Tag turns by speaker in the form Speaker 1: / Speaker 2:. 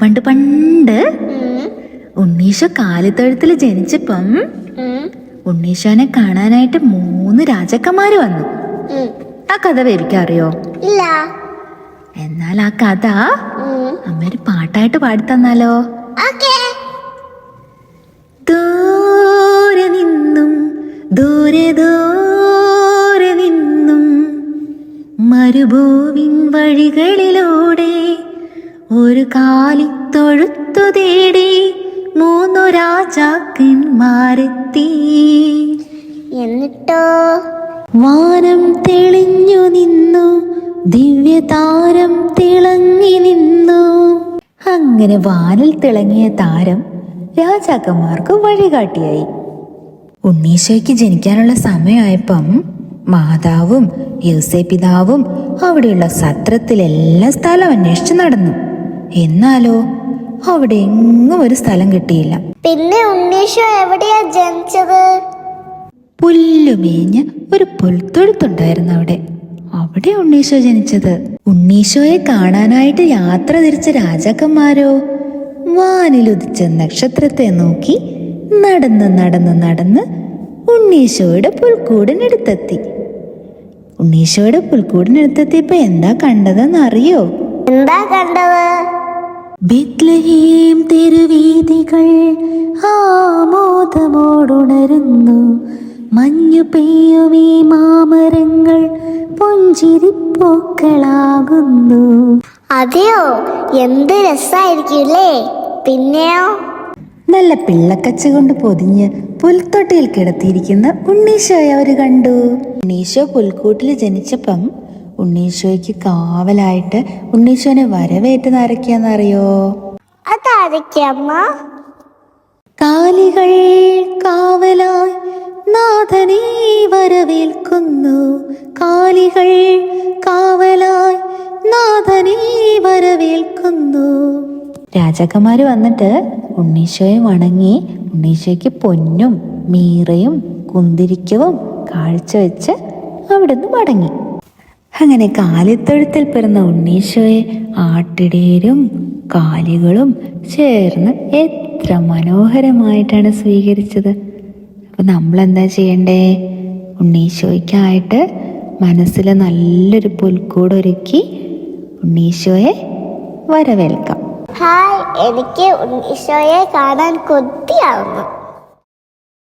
Speaker 1: പണ്ട് പണ്ട് പണ്ട്.
Speaker 2: ഉണ്ണീഷ
Speaker 1: ഉണ്ണീശോ കാലിത്തൊഴുത്തിൽ ജനിച്ചപ്പം ഉണ്ണീഷനെ കാണാനായിട്ട് മൂന്ന് രാജാക്കന്മാര് വന്നു. ആ കഥ ബേബിക്ക് അറിയോ?
Speaker 2: ഇല്ല.
Speaker 1: എന്നാൽ ആ കഥ അമ്മര് പാട്ടായിട്ട് പാടിത്തന്നാലോ ദൂരെ നിന്നും ദൂരെ ദൂരെ നിന്നും മരുഭൂവിൻ വഴികളിലൂടെ ഒരു കാലി കാലിത്തൊഴുത്തു തേടി മൂന്നു രാജാക്കന്മാരെത്തി.
Speaker 2: എന്നിട്ടോ?
Speaker 1: വാനം തെളിഞ്ഞു നിന്നു ദിവ്യതാരം തിളങ്ങി നിന്നു. അങ്ങനെ വാനിൽ തിളങ്ങിയ താരം രാജാക്കന്മാർക്ക് വഴികാട്ടിയായി. ഉണ്ണീശോയ്ക്ക് ജനിക്കാനുള്ള സമയമായപ്പം മാതാവും യോസേ പിതാവും അവിടെയുള്ള സത്രത്തിലെല്ലാം സ്ഥലം അന്വേഷിച്ച് നടന്നു. എന്നാലോ? അവിടെ എങ്ങും ഒരു സ്ഥലം കിട്ടിയില്ല.
Speaker 2: പിന്നെ ഉണ്ണീഷോ എവിടെയാ ജനിച്ചത്?
Speaker 1: പുല്ലുമേഞ്ഞ് ഒരു പുൽത്തൊഴുത്തുണ്ടായിരുന്നു അവിടെ. അവിടെ ഉണ്ണീശോ ജനിച്ചത്. ഉണ്ണീശോയെ കാണാനായിട്ട് യാത്ര തിരിച്ച രാജാക്കന്മാരോ? വാനിലുദിച്ച നക്ഷത്രത്തെ നോക്കി നടന്ന് നടന്ന് നടന്ന് ഉണ്ണീശോയുടെ പുൽക്കൂടിനടുത്തെത്തി. ഉണ്ണീശോയുടെ പുൽക്കൂടിനടുത്തെത്തിയപ്പോ എന്താ കണ്ടതെന്ന് അറിയോ
Speaker 2: എന്താ കണ്ടത്?
Speaker 1: ബെത്ലഹീം തെരുവീതികൾ ആമോദമോടുണരുന്നു. മഞ്ഞു പെയ്യും ഈ മാമരങ്ങൾ പുഞ്ചിരിപ്പൂക്കളാകുന്നു.
Speaker 2: അതെയോ? എന്ത് രസായിരിക്കില്ലേ പിന്നെയോ?
Speaker 1: നല്ല പിള്ളക്കച്ച കൊണ്ട് പൊതിഞ്ഞ് പുൽത്തൊട്ടിയിൽ കിടത്തിയിരിക്കുന്ന ഉണ്ണീശോയെ അവർ കണ്ടു. ഉണ്ണീശോ പുൽക്കൂട്ടിൽ ജനിച്ചപ്പം ഉണ്ണീശോയ്ക്ക് കാവലായിട്ട് ഉണ്ണീശോനെ വരവേറ്റ് ആരൊക്കെയാണെന്നറിയോ?
Speaker 2: അതാരൊക്കെയമ്മ
Speaker 1: കാലികൾ കാവലായി നാഥനെ വരവേൽക്കുന്നു. കാലികൾ കാവലായി നാഥനെ വരവേൽക്കുന്നു. രാജാക്കന്മാര് വന്നിട്ട് ഉണ്ണീശോയെ വണങ്ങി ഉണ്ണീശോയ്ക്ക് പൊന്നും മീറയും കുന്തിരിക്കവും കാഴ്ചവെച്ച് അവിടുന്ന് മടങ്ങി. അങ്ങനെ കാലിത്തൊഴുത്തിൽ പിറന്ന ഉണ്ണീശോയെ ആട്ടിടേരും കാലികളും ചേർന്ന് എത്ര മനോഹരമായിട്ടാണ് സ്വീകരിച്ചത്. അപ്പൊ നമ്മൾ എന്താ ചെയ്യണ്ടേ? ഉണ്ണീശോയ്ക്കായിട്ട് മനസ്സിൽ നല്ലൊരു പുൽക്കൂടൊരുക്കി ഉണ്ണീശോയെ വരവേൽക്കാം.
Speaker 2: ഹായ് എനിക്ക് ഉണ്ണീശോയെ കാണാൻ കൊതിയാവുന്നു.